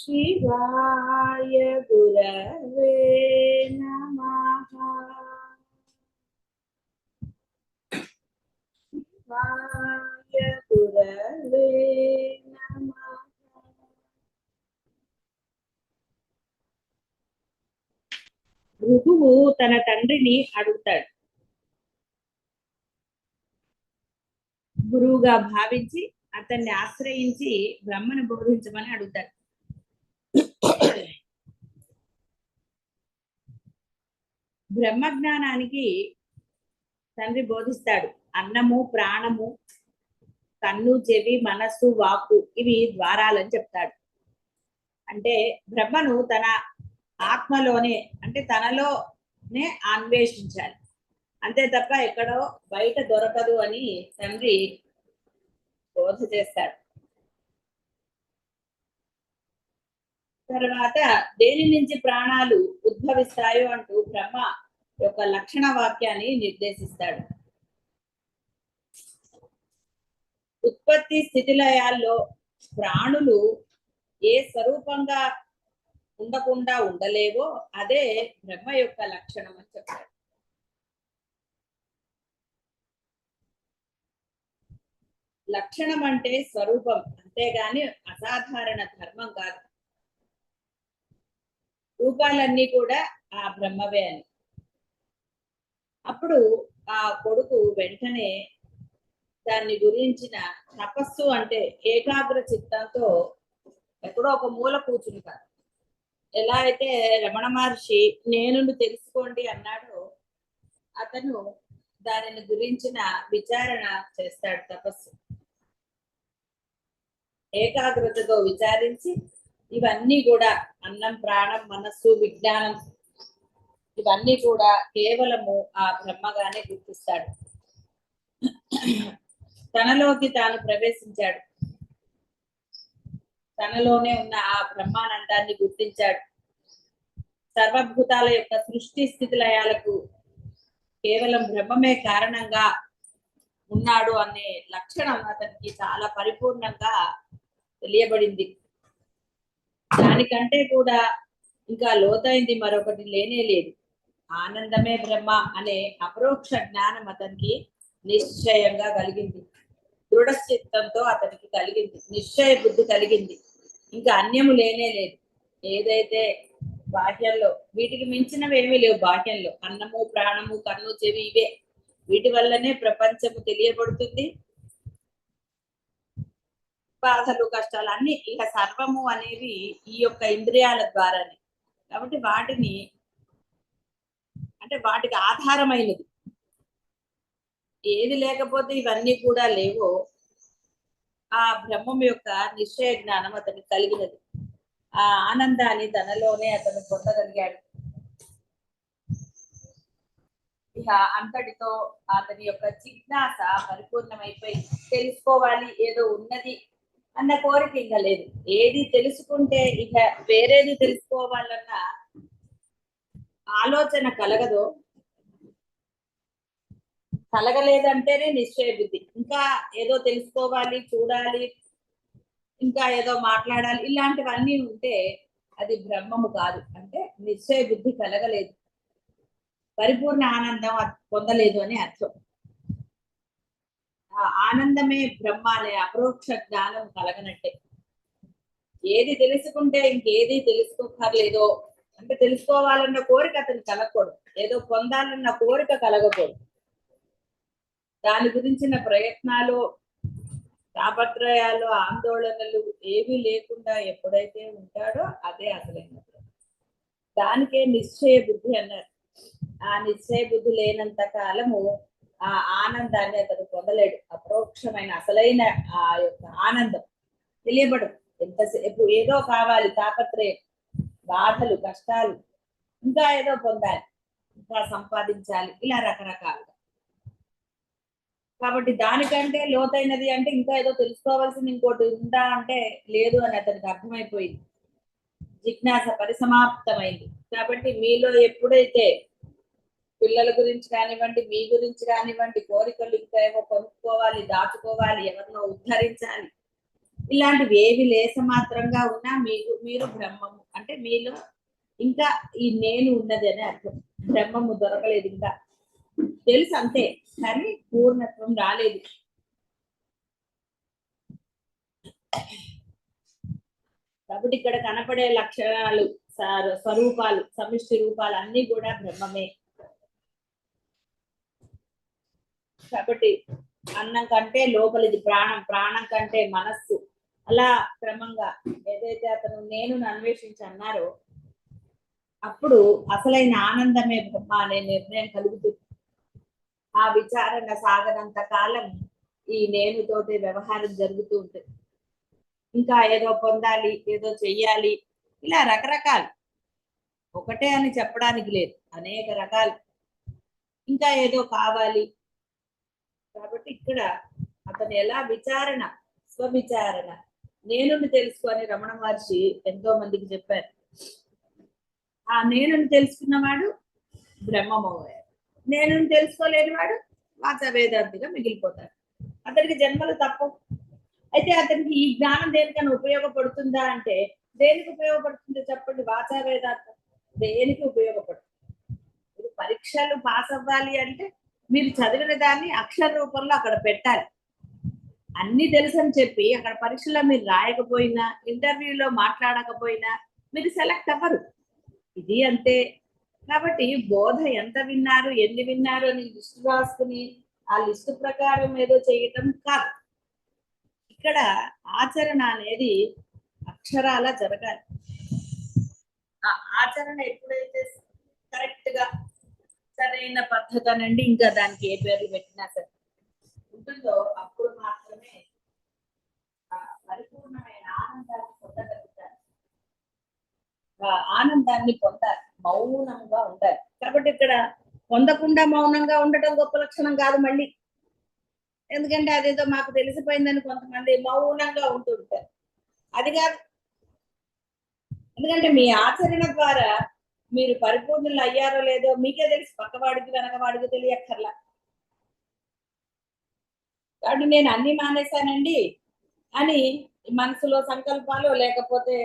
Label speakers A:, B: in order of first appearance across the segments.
A: शिवाय गुरवे नमः शिवाय गुरवे नमः
B: భృగువు తన తండ్రిని అడుగుతాడు గురువుగా భావించి అతన్ని ఆశ్రయించి బ్రహ్మను బోధించమని బ్రహ్మ జ్ఞానానికి తండ్రి బోధిస్తాడు. అన్నము ప్రాణము కన్ను చెవి మనస్సు వాక్కు ఇవి ద్వారాలని చెప్తాడు. అంటే బ్రహ్మను తన ఆత్మలోనే అంటే తనలోనే అన్వేషించాలి. అంతే తప్ప ఎక్కడో బయట దొరకదు అని తండ్రి బోధ చేస్తాడు. తర్వాత దేని నుంచి ప్రాణాలు ఉద్భవిస్తాయో అంటూ బ్రహ్మ యొక్క లక్షణ వాక్యాన్ని నిర్దేశిస్తాడు. ఉత్పత్తి స్థితిలయాల్లో ప్రాణులు ఏ స్వరూపంగా ఉండకుండా ఉండలేవో అదే బ్రహ్మ యొక్క లక్షణం అని చెప్తాడు. లక్షణం అంటే స్వరూపం అంతేగాని అసాధారణ ధర్మం కాదు. రూపాలన్నీ కూడా ఆ బ్రహ్మవే అని. అప్పుడు ఆ కొడుకు వెంటనే దాన్ని గురించిన తపస్సు అంటే ఏకాగ్ర చిత్తంతో ఎక్కడో ఒక మూల కూర్చుంటారు ఎలా అయితే రమణ మహర్షి నేను తెలుసుకోండి అన్నాడో అతను దానిని గురించిన విచారణ చేస్తాడు తపస్సు. ఏకాగ్రతతో విచారించి ఇవన్నీ కూడా అన్నం ప్రాణం మనస్సు విజ్ఞానం ఇవన్నీ కూడా కేవలము ఆ బ్రహ్మగానే గుర్తిస్తాడు. తనలోకి తాను ప్రవేశించాడు. తనలోనే ఉన్న ఆ బ్రహ్మానందాన్ని గుర్తించాడు. సర్వభూతాల యొక్క సృష్టి స్థితి లయాలకు కేవలం బ్రహ్మమే కారణంగా ఉన్నాడు అనే లక్షణం అతనికి చాలా పరిపూర్ణంగా తెలియబడింది. దానికంటే కూడా ఇంకా లోతైంది మరొకటి లేనే లేదు. ఆనందమే బ్రహ్మ అనే అపరోక్ష జ్ఞానం అతనికి నిశ్చయంగా కలిగింది. దృఢ చిత్తంతో అతనికి కలిగింది. నిశ్చయ బుద్ధి కలిగింది. ఇంకా అన్యము లేనే లేదు. ఏదైతే బాహ్యంలో వీటికి మించినవి ఏమీ లేవు బాహ్యంలో. అన్నము ప్రాణము కన్ను చెవి ఇవే. వీటి వల్లనే ప్రపంచము తెలియబడుతుంది. బాధలు కష్టాలు అన్ని ఇక సర్వము అనేవి ఈ యొక్క ఇంద్రియాల ద్వారానే. కాబట్టి వాటిని అంటే వాటికి ఆధారమైనది. ఏది లేకపోతే ఇవన్నీ కూడా లేవో ఆ బ్రహ్మం యొక్క నిశ్చయ జ్ఞానం అతనికి కలిగినది. ఆ ఆనందాన్ని తనలోనే అతను పొందగలిగాడు. ఇక అంతటితో అతని యొక్క జిజ్ఞాస పరిపూర్ణమైపోయి తెలుసుకోవాలి ఏదో ఉన్నది అన్న కోరిక ఇంకా లేదు. ఏది తెలుసుకుంటే ఇక వేరేది తెలుసుకోవాలన్నా ఆలోచన కలగదో. కలగలేదంటేనే నిశ్చయ బుద్ధి. ఇంకా ఏదో తెలుసుకోవాలి చూడాలి ఇంకా ఏదో మాట్లాడాలి ఇలాంటివన్నీ ఉంటే అది బ్రహ్మము కాదు. అంటే నిశ్చయ బుద్ధి కలగలేదు. పరిపూర్ణ ఆనందం పొందలేదు అని అర్థం. ఆ ఆనందమే బ్రహ్మ అనే అపరోక్ష జ్ఞానం కలగనట్టే. ఏది తెలుసుకుంటే ఇంకేది తెలుసుకోకర్లేదో అంటే తెలుసుకోవాలన్న కోరిక అతను కలగకూడదు. ఏదో పొందాలన్న కోరిక కలగకూడదు. దాని గురించిన ప్రయత్నాలు తాపత్రయాలు ఆందోళనలు ఏమీ లేకుండా ఎప్పుడైతే ఉంటాడో అదే అసలైన దానికే నిశ్చయ బుద్ధి అన్నారు. ఆ నిశ్చయ బుద్ధి లేనంత కాలము ఆ ఆనందాన్ని అతను పొందలేడు. అపరోక్షమైన అసలైన ఆ యొక్క ఆనందం తెలియబడు ఎంతసేపు ఏదో కావాలి తాపత్రయం. బాధలు కష్టాలు ఇంకా ఏదో పొందాలి. ఇంకా సంపాదించాలి. ఇలా రకరకాలుగా. కాబట్టి దానికంటే లోతైనది అంటే ఇంకా ఏదో తెలుసుకోవాల్సింది ఇంకోటి ఉందా అంటే లేదు అని అతనికి అర్థమైపోయింది. జిజ్ఞాస పరిసమాప్తమైంది. కాబట్టి మీలో ఎప్పుడైతే పిల్లల గురించి కానివ్వండి మీ గురించి కానివ్వండి కోరికలు ఇంకా ఏవో కొనుక్కోవాలి దాచుకోవాలి ఎవరినో ఉద్ధరించాలి. ఇలాంటివి ఏవి లేస మాత్రంగా ఉన్నా మీకు మీరు బ్రహ్మము. అంటే మీలో ఇంకా ఈ నేను ఉన్నది అనే అర్థం. బ్రహ్మము దొరకలేదు ఇంకా. తెలుసు అంతే కానీ పూర్ణత్వం రాలేదు. కాబట్టి ఇక్కడ కనపడే లక్షణాలు స్వరూపాలు సమిష్టి రూపాలు అన్ని కూడా బ్రహ్మమే. కాబట్టి అన్నం కంటే లోపలిది ప్రాణం ప్రాణం కంటే మనస్సు. అలా క్రమంగా ఏదైతే అతను నేను అన్వేషించి అన్నారో అప్పుడు అసలైన ఆనందమే బ్రహ్మ అనే నిర్ణయం కలుగుతుంది ఆ విచారణ సాగనంత కాలం ఈ నేనుతోటి వ్యవహారం జరుగుతూ ఉంటుంది. ఇంకా ఏదో పొందాలి ఏదో చెయ్యాలి ఇలా రకరకాలు. ఒకటే అని చెప్పడానికి లేదు అనేక రకాలు. ఇంకా ఏదో కావాలి. కాబట్టి ఇక్కడ అతను ఎలా విచారణ స్వవిచారణ నేను తెలుసుకొని రమణ మహర్షి ఎంతో మందికి చెప్పారు. ఆ నేను తెలుసుకున్నవాడు బ్రహ్మమవుతాడు నేను తెలుసుకోలేని వాడు వాచ వేదాంతిగా మిగిలిపోతాడు. అతనికి జన్మలు తప్పవు అయితే అతనికి ఈ జ్ఞానం దేనికైనా ఉపయోగపడుతుందా అంటే దేనికి ఉపయోగపడుతుందో చెప్పండి వాచా వేదాంతం దేనికి ఉపయోగపడుతుంది? మీరు పరీక్షలు పాస్ అవ్వాలి అంటే మీరు చదివిన దాన్ని అక్షర రూపంలో అక్కడ పెట్టాలి. అన్ని తెలుసని చెప్పి అక్కడ పరీక్షలో మీరు రాయకపోయినా ఇంటర్వ్యూలో మాట్లాడకపోయినా మీరు సెలెక్ట్ అవ్వరు. ఇది అంతే. కాబట్టి బోధ ఎంత విన్నారు ఎన్ని విన్నారు అని లిస్టు రాసుకుని ఆ లిస్టు ప్రకారం ఏదో చేయటం కాదు. ఇక్కడ ఆచరణ అనేది అక్షరాల జరగాలి. ఆ ఆచరణ ఎప్పుడైతే కరెక్ట్గా సరైన పద్ధతి అనండి ఇంకా దానికి ఏ పేర్లు పెట్టినా సరే. ఉంటుందో అప్పుడు మాత్రమే పరిపూర్ణమైన ఆనందాన్ని పొందగలుగుతారు. ఆనందాన్ని పొందాలి మౌనంగా ఉండాలి. కాబట్టి ఇక్కడ పొందకుండా మౌనంగా ఉండటం గొప్ప లక్షణం కాదు మళ్ళీ. ఎందుకంటే అదేదో మాకు తెలిసిపోయిందని కొంతమంది మౌనంగా ఉంటూ ఉంటారు. అది కాదు. ఎందుకంటే మీ ఆచరణ ద్వారా మీరు పరిపూర్ణులు అయ్యారో లేదో మీకే తెలుసు. పక్కవాడికి వెనకవాడికి తెలియక్కర్లా. కాబట్టి నేను అన్ని మానేశానండి అని మనసులో సంకల్పాలు లేకపోతే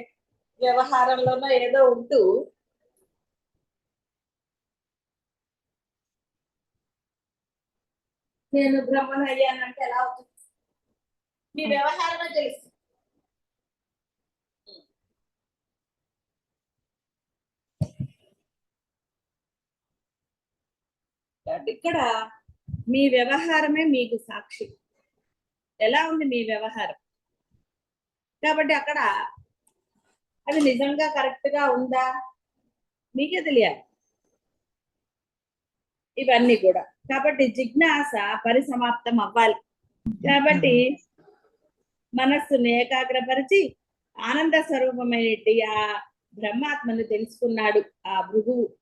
B: వ్యవహారంలోనో ఏదో ఉంటూ నేను బ్రహ్మను అయ్యానంటే ఎలా అవుతుంది? మీ వ్యవహారమే తెలుసు. ఇక్కడ మీ వ్యవహారమే మీకు సాక్షి. ఎలా ఉంది మీ వ్యవహారం? కాబట్టి అక్కడ అది నిజంగా కరెక్ట్గా ఉందా? మీకే తెలియాలి. ఇవన్నీ కూడా. కాబట్టి జిజ్ఞాస పరిసమాప్తం అవ్వాలి. కాబట్టి మనస్సును ఏకాగ్రపరిచి ఆనంద స్వరూపమైనటి ఆ బ్రహ్మాత్మను తెలుసుకున్నాడు ఆ భృగువు.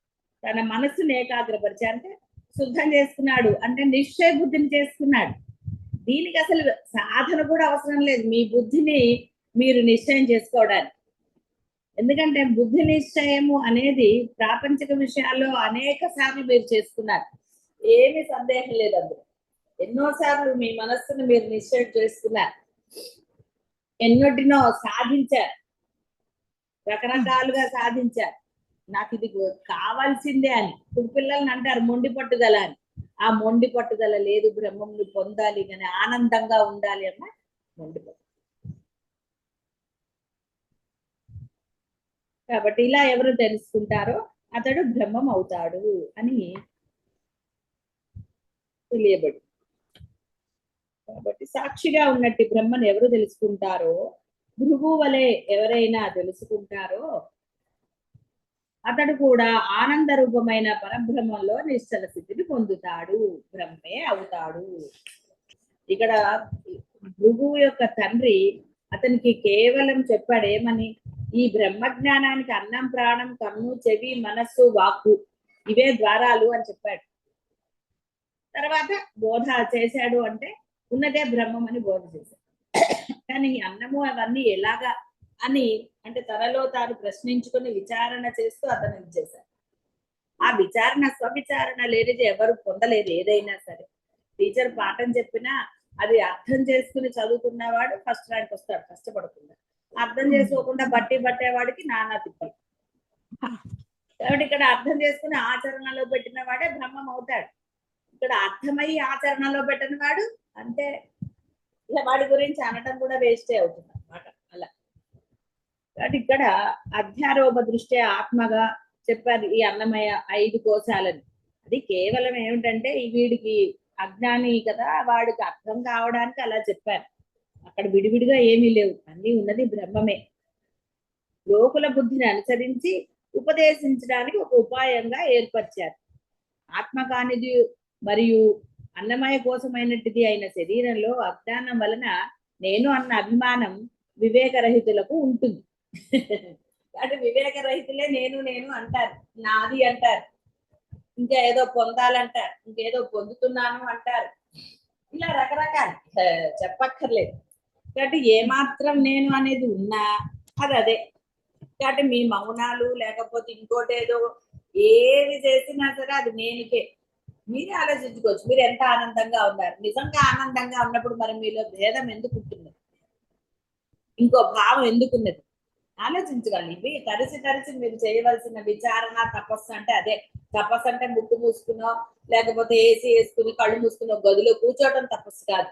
B: తన మనస్సును ఏకాగ్రపరిచి అంటే శుద్ధం చేసుకున్నాడు. అంటే నిశ్చయ బుద్ధిని చేసుకున్నాడు. దీనికి అసలు సాధన కూడా అవసరం లేదు. మీ బుద్ధిని మీరు నిశ్చయం చేసుకోవడానికి. ఎందుకంటే బుద్ధి నిశ్చయము అనేది ప్రాపంచిక విషయాల్లో అనేక సార్లు మీరు చేసుకున్నారు. ఏమీ సందేహం లేదు అందులో. ఎన్నోసార్లు మీ మనస్సును మీరు నిశ్చయం చేసుకున్నారు. ఎన్నోటినో సాధించారు. రకరకాలుగా సాధించారు. నాకు ఇది కావాల్సిందే అని. ఇప్పుడు పిల్లల్ని అంటారు మొండి పట్టుదల అని. ఆ మొండి పట్టుదల లేదు బ్రహ్మంని పొందాలి కానీ ఆనందంగా ఉండాలి అన్న మొండి పట్టుదల. కాబట్టి ఇలా ఎవరు తెలుసుకుంటారో అతడు బ్రహ్మం అవుతాడు అని తెలియబడి కాబట్టి సాక్షిగా ఉన్నట్టు బ్రహ్మను ఎవరు తెలుసుకుంటారో భృగు వలె ఎవరైనా తెలుసుకుంటారో అతడు కూడా ఆనంద రూపమైన పరబ్రహ్మంలో నిశ్చల స్థితిని పొందుతాడు బ్రహ్మే అవుతాడు. ఇక్కడ భృగువు యొక్క తండ్రి అతనికి కేవలం చెప్పాడేమని ఈ ఈ బ్రహ్మజ్ఞానానికి అన్నం ప్రాణం కన్ను చెవి మనస్సు వాక్కు ఇవే ద్వారాలు అని చెప్పాడు. తర్వాత బోధ చేశాడు అంటే ఉన్నదే బ్రహ్మం అని బోధ చేశాడు. కానీ అన్నము అవన్నీ ఎలాగా అని అంటే తనలో తాను ప్రశ్నించుకొని విచారణ చేస్తూ అతను చేశారు ఆ విచారణ స్వవిచారణ లేనిది ఎవరు పొందలేదు ఏదైనా సరే. టీచర్ పాఠం చెప్పినా అది అర్థం చేసుకుని చదువుకున్నవాడు ఫస్ట్ ర్యాంక్ వస్తాడు కష్టపడకుండా. అర్థం చేసుకోకుండా బట్టి పట్టేవాడికి నానా తిప్పలు. కాబట్టి ఇక్కడ అర్థం చేసుకుని ఆచరణలో పెట్టిన వాడే బ్రహ్మం అవుతాడు. ఇక్కడ అర్థమయ్యి ఆచరణలో పెట్టిన వాడు అంటే ఇలా వాడి గురించి అనటం కూడా వేస్టే అవుతుంది అనమాట కాబట్టి ఇక్కడ అధ్యారోప దృష్ట్యా ఆత్మగా చెప్పారు ఈ అన్నమయ ఐదు కోశాలని. అది కేవలం ఏమిటంటే వీడికి అజ్ఞాని కదా వాడికి అర్థం కావడానికి అలా చెప్పారు. అక్కడ విడివిడిగా ఏమీ లేవు అన్ని ఉన్నది బ్రహ్మమే. లోకుల బుద్ధిని అనుసరించి ఉపదేశించడానికి ఒక ఉపాయంగా ఏర్పరిచారు. ఆత్మ కానిది మరియు అన్నమయ కోసమైనటిది అయిన శరీరంలో అజ్ఞానం వలన నేను అన్న అభిమానం వివేకరహితులకు ఉంటుంది. అంటే వివేక రహితులే నేను నేను అంటారు. నాది అంటారు. ఇంకా ఏదో పొందాలంటారు. ఇంకేదో పొందుతున్నాను అంటారు. ఇలా రకరకాలు. చెప్పక్కర్లేదు. కాబట్టి ఏమాత్రం నేను అనేది ఉన్నా అది అదే. కాబట్టి మీ మౌనాలు లేకపోతే ఇంకోటి ఏదో ఏది చేసినా సరే అది నేనుకే. మీరే ఆలోచించుకోవచ్చు. మీరు ఎంత ఆనందంగా ఉన్నారు. నిజంగా ఆనందంగా ఉన్నప్పుడు మరి మీలో భేదం ఎందుకు ఉంటుంది? ఇంకో భావం ఎందుకున్నది ఆలోచించగలి ఇవి తరచి తరచి మీరు చేయవలసిన విచారణ తపస్సు అంటే అదే. తపస్సు అంటే ముక్కు మూసుకునో లేకపోతే ఏసీ వేసుకుని కళ్ళు మూసుకునో గదిలో కూర్చోవడం తపస్సు కాదు.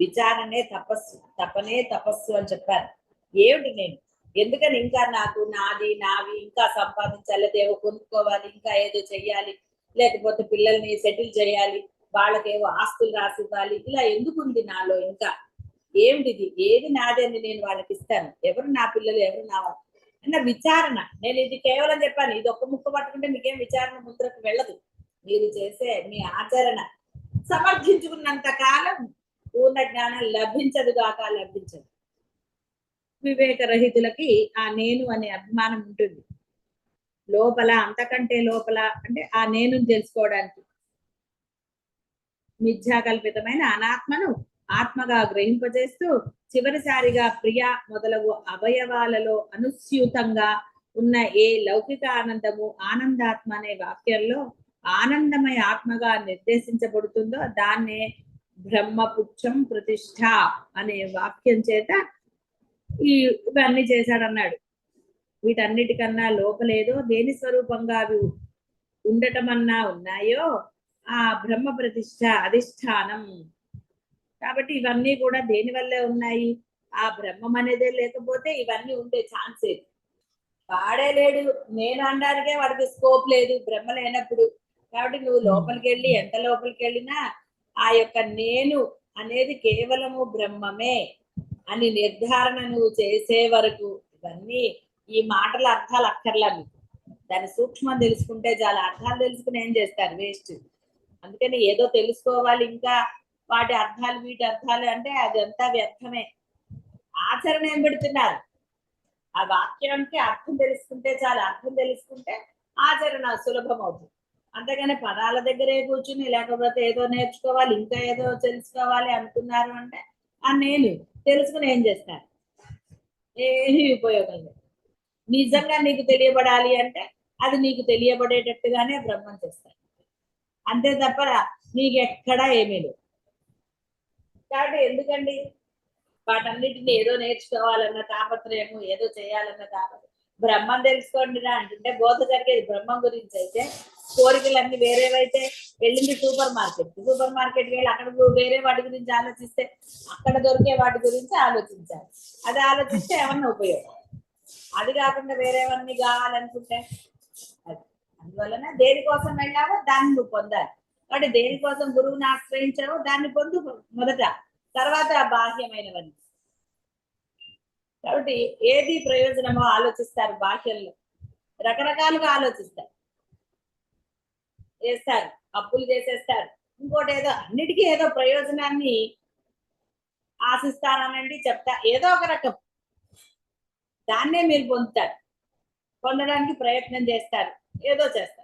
B: విచారణే తపస్సు తపనే తపస్సు అని చెప్పారు. ఏమిటి నేను? ఎందుకని ఇంకా నాకు నాది నావి ఇంకా సంపాదించాలి ఏవో కొనుక్కోవాలి ఇంకా ఏదో చెయ్యాలి లేకపోతే పిల్లల్ని సెటిల్ చేయాలి వాళ్ళకేవో ఆస్తులు రాసి ఇవ్వాలి ఇలా ఎందుకుంది నాలో ఇంకా? ఏమిటిది ఏది నాదని నేను వాళ్ళకి ఇస్తాను ఎవరు నా పిల్లలు ఎవరు నా వాళ్ళు అన్న విచారణ. నేను ఇది కేవలం చెప్పాను. ఇది ఒక్క ముక్క పట్టుకుంటే మీకేం విచారణ ముద్రకు వెళ్ళదు. మీరు చేసే మీ ఆచరణ సమర్థించుకున్నంత కాలం పూర్ణ జ్ఞానం లభించదు గాక లభించదు. వివేకరహితులకి ఆ నేను అనే అభిమానం ఉంటుంది. లోపల అంతకంటే లోపల అంటే ఆ నేను తెలుసుకోవడానికి. మిథ్యాకల్పితమైన అనాత్మను ఆత్మగా గ్రహింపజేస్తూ చివరిసారిగా ప్రియ మొదలగు అవయవాలలో అనుస్యూతంగా ఉన్న ఏ లౌకిక ఆనందము ఆనందాత్మ అనే వాక్యంలో ఆనందమయ ఆత్మగా నిర్దేశించబడుతుందో దాన్నే బ్రహ్మపుచ్చం ప్రతిష్ట అనే వాక్యం చేత ఈ ఇవన్నీ చేశాడన్నాడు. వీటన్నిటికన్నా లోపలేదో దేని స్వరూపంగా అవి ఉండటమన్నా ఉన్నాయో ఆ బ్రహ్మ ప్రతిష్ఠ అధిష్టానం. కాబట్టి ఇవన్నీ కూడా దేని వల్లే ఉన్నాయి? ఆ బ్రహ్మం అనేదే లేకపోతే ఇవన్నీ ఉండే ఛాన్స్. లేదు వాడే లేడు. నేను అనడానికే వాడికి స్కోప్ లేదు బ్రహ్మ లేనప్పుడు. కాబట్టి నువ్వు లోపలికి వెళ్ళి ఎంత లోపలికి వెళ్ళినా ఆ యొక్క నేను అనేది కేవలము బ్రహ్మమే అని నిర్ధారణ నువ్వు చేసే వరకు ఇవన్నీ ఈ మాటల అర్థాలు అక్కర్లా మీకు. దాని సూక్ష్మం తెలుసుకుంటే చాలా. అర్థాలు తెలుసుకుని ఏం చేస్తారు? వేస్ట్. అందుకని ఏదో తెలుసుకోవాలి ఇంకా వాటి అర్థాలు వీటి అర్థాలు అంటే అదంతా వ్యర్థమే. ఆచరణ ఏం పెడుతున్నారు? ఆ వాక్యానికి అర్థం తెలుసుకుంటే చాలా. అర్థం తెలుసుకుంటే ఆచరణ సులభం అవుతుంది అంతేగాని పదాల దగ్గరే కూర్చుని లేకపోతే ఏదో నేర్చుకోవాలి ఇంకా ఏదో తెలుసుకోవాలి అనుకున్నారు అంటే ఆ నేను తెలుసుకుని ఏం చేస్తారు? ఏమీ ఉపయోగం లేదు. నిజంగా నీకు తెలియబడాలి అంటే అది నీకు తెలియబడేటట్టుగానే బ్రహ్మం చేస్తారు. అంతే తప్ప నీకు ఎక్కడా ఏమీ లేదు కాబట్టి ఎందుకండి? వాటన్నిటిని ఏదో నేర్చుకోవాలన్న తాపత్రయము ఏదో చేయాలన్న తాపత్రయం. బ్రహ్మం తెలుసుకోండి రా అంటుంటే బోధ జరిగేది బ్రహ్మం గురించి అయితే. కోరికలన్నీ వేరేవైతే వెళ్ళింది సూపర్ మార్కెట్. సూపర్ మార్కెట్ వెళ్ళి అక్కడ వేరే వాటి గురించి ఆలోచిస్తే అక్కడ దొరికే వాటి గురించి ఆలోచించాలి. అది ఆలోచిస్తే ఏమన్నా ఉపయోగం? అది కాకుండా వేరేవన్నీ కావాలనుకుంటే అది. అందువలన దేనికోసం వెళ్ళావో దాన్ని నువ్వు పొందాలి. కాబట్టి దేనికోసం గురువుని ఆశ్రయించావో దాన్ని పొందు మొదట. తర్వాత బాహ్యమైనవన్నీ. కాబట్టి ఏది ప్రయోజనమో ఆలోచిస్తారు బాహ్యంలో. రకరకాలుగా ఆలోచిస్తారు. చేస్తారు. అప్పులు చేసేస్తారు. ఇంకోటి ఏదో అన్నిటికీ ఏదో ప్రయోజనాన్ని ఆశిస్తారనండి చెప్తా. ఏదో ఒక రకం. దాన్నే మీరు పొందుతారు. పొందడానికి ప్రయత్నం చేస్తారు. ఏదో చేస్తారు.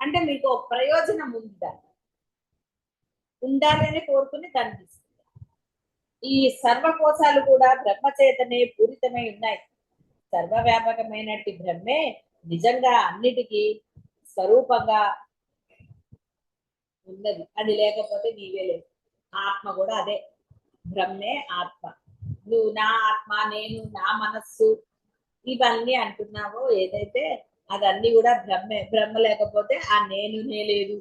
B: అంటే మీకు ప్రయోజనం ఉంది? దాన్ని ఉండాలి కోరుకుని దాన్ని ఈ సర్వకోశాలు కూడా బ్రహ్మచేతనే పూరితమై ఉన్నాయి. సర్వవ్యాపకమైనట్టి బ్రహ్మే నిజంగా అన్నిటికీ స్వరూపంగా ఉన్నది. అది లేకపోతే నీవే లేదు ఆత్మ కూడా అదే. బ్రహ్మే ఆత్మ. నువ్వు నా ఆత్మ నేను నా మనస్సు ఇవన్నీ అంటున్నావో ఏదైతే అదన్నీ కూడా బ్రహ్మే బ్రహ్మ లేకపోతే ఆ నేను నే లేదు.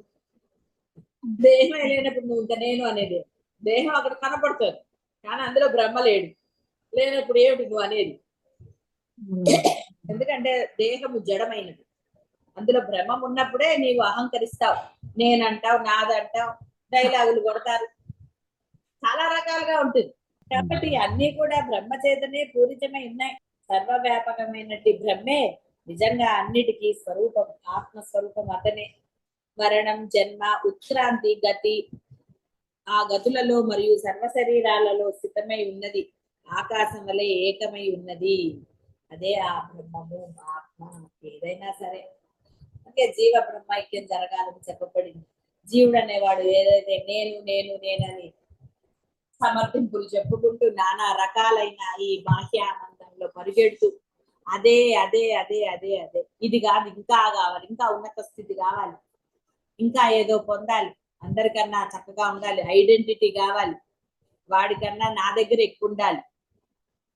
B: దేహమే లేనప్పుడు నువ్వు ఇంకా నేను అనేది దేహం అక్కడ కనపడుతుంది కానీ అందులో బ్రహ్మ లేడు. లేనప్పుడు ఏమిటి నువ్వు అనేది? ఎందుకంటే దేహము జడమైనది. అందులో బ్రహ్మం ఉన్నప్పుడే నీవు అహంకరిస్తావు. నేనంటావు నాదంటావు డైలాగులు కొడతారు. చాలా రకాలుగా ఉంటుంది. కాబట్టి అన్ని కూడా బ్రహ్మ చేతనే పూరితమై ఉన్నాయి. సర్వవ్యాపకమైనట్టి బ్రహ్మే నిజంగా అన్నిటికీ స్వరూపం ఆత్మ స్వరూపం అతనే. మరణం జన్మ ఉత్క్రాంతి గతి ఆ గతులలో మరియు సర్వ శరీరాలలో స్థితమై ఉన్నది. ఆకాశం వలె ఏకమై ఉన్నది. అదే ఆ బ్రహ్మము ఆత్మ ఏదైనా సరే. అంటే జీవ బ్రహ్మైక్యం జరగాలని చెప్పబడింది. జీవుడు అనేవాడు ఏదైతే నేను నేను నేనని సమర్పింపులు చెప్పుకుంటూ నానా రకాలైన ఈ బాహ్యానందంలో పరిగెడుతూ అదే అదే అదే అదే అదే. ఇది కాదు ఇంకా కావాలి ఇంకా ఉన్నత స్థితి కావాలి. ఇంకా ఏదో పొందాలి. అందరికన్నా చక్కగా ఉండాలి. ఐడెంటిటీ కావాలి. వాడికన్నా నా దగ్గర ఎక్కువ ఉండాలి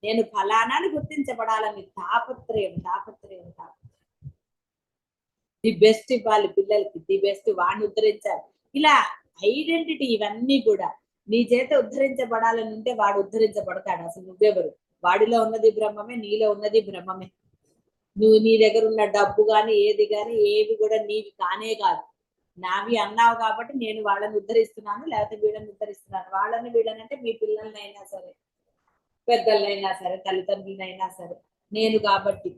B: నేను ఫలానాన్ని గుర్తించబడాలని తాపత్రయం తాపత్రయం తాపత్రయం. ది బెస్ట్ ఇవ్వాలి పిల్లలకి. ది బెస్ట్ వాడిని ఉద్ధరించాలి. ఇలా ఐడెంటిటీ ఇవన్నీ కూడా నీ చేత ఉద్ధరించబడాలని ఉంటే వాడు ఉద్ధరించబడతాడు. అసలు నువ్వెవరు? వాడిలో ఉన్నది బ్రహ్మమే నీలో ఉన్నది బ్రహ్మమే. నువ్వు నీ దగ్గర ఉన్న డబ్బు కానీ ఏది కానీ ఏవి కూడా నీవి కానే కాదు. నావి అన్నావు కాబట్టి నేను వాళ్ళని ఉద్ధరిస్తున్నాను లేకపోతే వీళ్ళని ఉద్ధరిస్తున్నాను. వాళ్ళని వీళ్ళని అంటే మీ పిల్లలనైనా సరే పెద్దలనైనా సరే తల్లిదండ్రులనైనా సరే నేను కాబట్టి.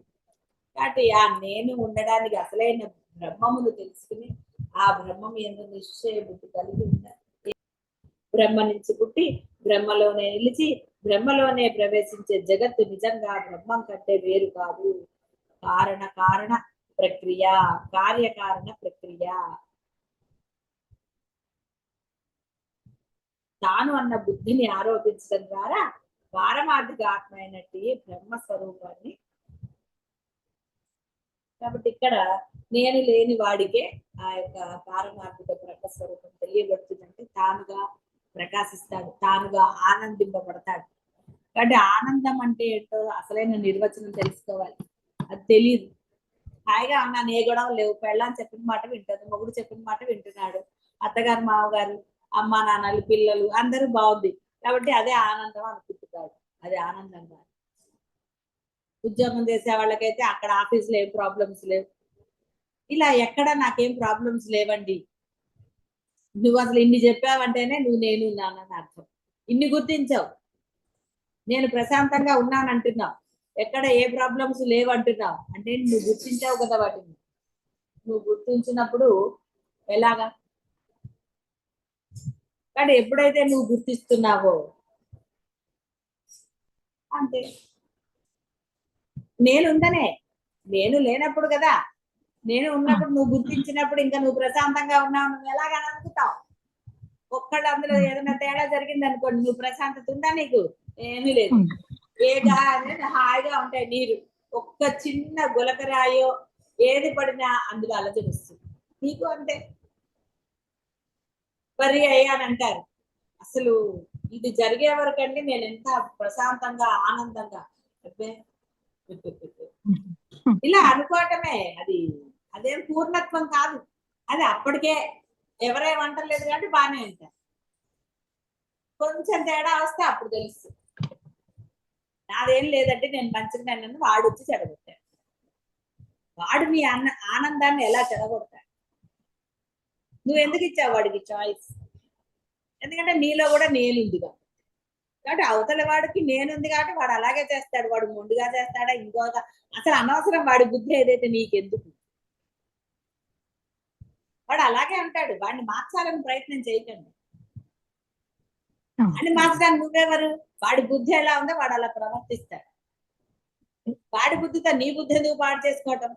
B: కాబట్టి ఆ నేను ఉండడానికి అసలైన బ్రహ్మమును తెలుసుకుని ఆ బ్రహ్మం ఎందు నిశ్చయ బుద్ధి కలిగి ఉండాలి. బ్రహ్మ నుంచి పుట్టి బ్రహ్మలోనే నిలిచి బ్రహ్మలోనే ప్రవేశించే జగత్తు నిజంగా బ్రహ్మం కంటే వేరు కాదు. కారణ కారణ ప్రక్రియ కార్యకారణ ప్రక్రియ. తాను అన్న బుద్ధిని ఆరోపించడం ద్వారా పారమార్థిక ఆత్మ అయినట్టు బ్రహ్మ స్వరూపాన్ని. కాబట్టి ఇక్కడ నేను లేని వాడికే ఆ యొక్క పారమార్థిక బ్రహ్మ స్వరూపం తెలియబడుతుందంటే తానుగా ప్రకాశిస్తాడు తానుగా ఆనందింపబడతాడు. కాబట్టి ఆనందం అంటే ఏంటో అసలైన నిర్వచనం తెలుసుకోవాలి. అది తెలియదు హాయిగా ఉన్నాను ఏ గొడవ లేవు. పెళ్ళని చెప్పిన మాట వింటుంది. మొగుడు చెప్పిన మాట వింటున్నాడు. అత్తగారు మామగారు అమ్మ నాన్నలు పిల్లలు అందరూ బాగుంది. కాబట్టి అదే ఆనందం అనుకుంటున్నాడు. అది ఆనందం కాదు. ఉద్యోగం చేసే వాళ్ళకైతే అక్కడ ఆఫీస్లో ఏం ప్రాబ్లమ్స్ లేవు. ఇలా ఎక్కడ నాకేం ప్రాబ్లమ్స్ లేవండి. నువ్వు అసలు ఇన్ని చెప్పావంటేనే నువ్వు నేను ఉన్నానని అర్థం. ఇన్ని గుర్తించావు. నేను ప్రశాంతంగా ఉన్నాను అంటున్నావు ఎక్కడ ఏ ప్రాబ్లమ్స్ లేవు అంటున్నావు. అంటే నువ్వు గుర్తించావు కదా వాటిని. నువ్వు గుర్తించినప్పుడు ఎలాగా? కానీ ఎప్పుడైతే నువ్వు గుర్తిస్తున్నావో అంతే. నేను ఉందనే నేను లేనప్పుడు కదా. నేను ఉన్నప్పుడు నువ్వు గుర్తించినప్పుడు ఇంకా నువ్వు ప్రశాంతంగా ఉన్నావు. నువ్వు ఎలాగని అనుకుంటావు? ఒక్కళ్ళు అందులో ఏదైనా తేడా జరిగింది అనుకోండి నువ్వు ప్రశాంతత ఉందా నీకు? ఏమీ లేదు. ఏగా అనేది హాయిగా ఉంటాయి నీరు. ఒక్క చిన్న గులకరాయో ఏది పడినా అందులో అలజడి వస్తుంది నీకు అంతే. వరి అయ్యానంటారు అసలు ఇది జరిగే వరకండి నేను ఎంత ప్రశాంతంగా ఆనందంగా. ఇలా అనుకోవటమే. అది అదేం పూర్ణత్వం కాదు. అది అప్పటికే ఎవరేమంటలేదు కాబట్టి బాగానే ఉంటారు. కొంచెం తేడా వస్తే అప్పుడు తెలుస్తుంది నాదేం లేదంటే నేను మంచిగా నన్ను వాడు వచ్చి చెడగొట్టాడు. వాడు మీ అన్న ఆనందాన్ని ఎలా చెడగొడతాడు? నువ్వు ఎందుకు ఇచ్చావు వాడికి చాయిస్ ఎందుకంటే నీలో కూడా నేనుంది కాబట్టి. కాబట్టి అవతల వాడికి నేనుంది కాబట్టి వాడు అలాగే చేస్తాడు వాడు మొండిగా చేస్తాడా ఇంకోగా. అసలు అనవసరం వాడి బుద్ధి ఏదైతే నీకెందుకు? వాడు అలాగే అంటాడు. వాడిని మార్చాలని ప్రయత్నం చేయకండి. అని మార్చడానికి నువ్వెవరు? వాడి బుద్ధి ఎలా ఉందో వాడు అలా ప్రవర్తిస్తాడు. వాడి బుద్ధితో నీ బుద్ధి ఎందుకు పాడు చేసుకోవటం?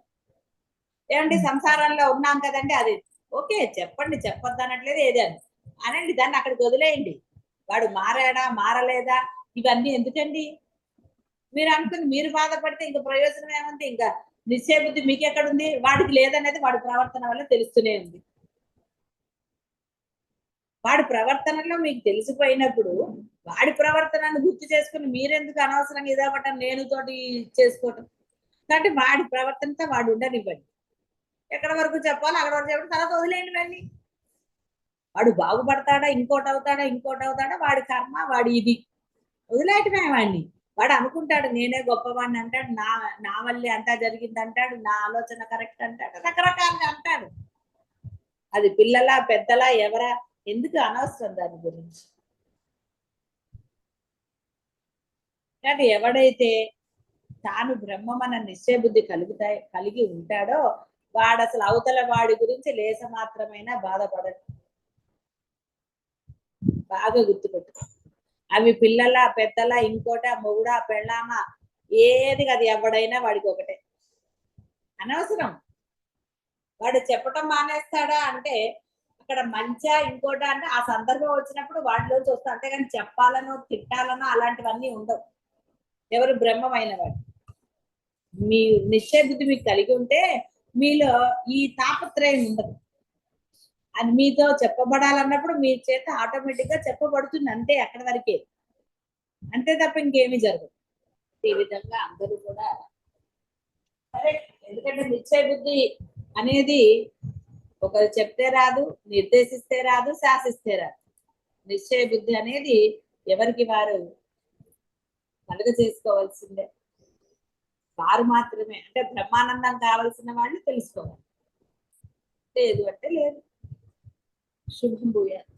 B: ఏమండి సంసారంలో ఉన్నాం కదండి అది ఓకే చెప్పండి చెప్పొద్దు అనట్లేదు ఏది అని. అనండి దాన్ని అక్కడికి వదిలేయండి. వాడు మారాడా మారలేదా? ఇవన్నీ ఎందుకండి? మీరు అనుకుని మీరు బాధపడితే ఇంకా ప్రయోజనం ఏముంది? ఇంకా నిశ్చయ బుద్ధి మీకు ఎక్కడుంది వాడికి లేదనేది వాడి ప్రవర్తన వల్ల తెలుస్తూనే ఉంది. వాడి ప్రవర్తనలో మీకు తెలిసిపోయినప్పుడు వాడి ప్రవర్తనను గుర్తు చేసుకుని మీరెందుకు అనవసరంగా ఇదవ్వటం నేను తోటి చేసుకోవటం? కాబట్టి వాడి ప్రవర్తనతో వాడు ఉండనివ్వండి. ఎక్కడ వరకు చెప్పాలో అక్కడ వరకు చెప్పండి. తర్వాత వదిలేయండి వెళ్ళి వాడు బాగుపడతాడా ఇంకోటి అవుతాడా ఇంకోటి అవుతాడా వాడి కర్మ వాడి ఇది. వదిలేయటమే వాడిని. వాడు అనుకుంటాడు నేనే గొప్పవాడిని అంటాడు నా నా వల్లే అంతా జరిగింది అంటాడు నా ఆలోచన కరెక్ట్ అంటాడు రకరకాలుగా అంటాడు. అది పిల్లలా పెద్దలా ఎవరా ఎందుకు అనవసరం దాని గురించి? కానీ ఎవడైతే తాను బ్రహ్మమన నిశ్చయబుద్ధి కలుగుతాయి కలిగి ఉంటాడో వాడు అసలు అవతల వాడి గురించి లేస మాత్రమైనా బాధపడడు. బాగా గుర్తుపెట్టు అవి పిల్లల పెద్దల ఇంకోట మొగుడా పెళ్ళామా ఏది అది ఎవడైనా వాడికి ఒకటే. అనవసరం. వాడు చెప్పటం మానేస్తాడా అంటే ఇక్కడ మంచిగా ఇంకోట అంటే ఆ సందర్భం వచ్చినప్పుడు వాటిలోంచి వస్తా. అంతేగాని చెప్పాలనో తిట్టాలనో అలాంటివన్నీ ఉండవు. ఎవరు బ్రహ్మమైన వాడు మీ నిశ్చయ బుద్ధి మీకు కలిగి ఉంటే మీలో ఈ తాపత్రయం ఉండదు. అది మీతో చెప్పబడాలన్నప్పుడు మీ చేత ఆటోమేటిక్గా చెప్పబడుతుంది అంతే అక్కడి వరకే. అంతే తప్ప ఇంకేమీ జరగదు. ఈ విధంగా అందరూ కూడా. సరే ఎందుకంటే నిశ్చయ బుద్ధి అనేది ఒకరు చెప్తే రాదు నిర్దేశిస్తే రాదు శాసిస్తే రాదు. నిశ్చయ బుద్ధి అనేది ఎవరికి వారు కలుగ చేసుకోవాల్సిందే. వారు మాత్రమే అంటే బ్రహ్మానందం కావాల్సిన వాళ్ళు తెలుసుకోవాలి. లేదు అంటే లేదు. శుభం భూయాలి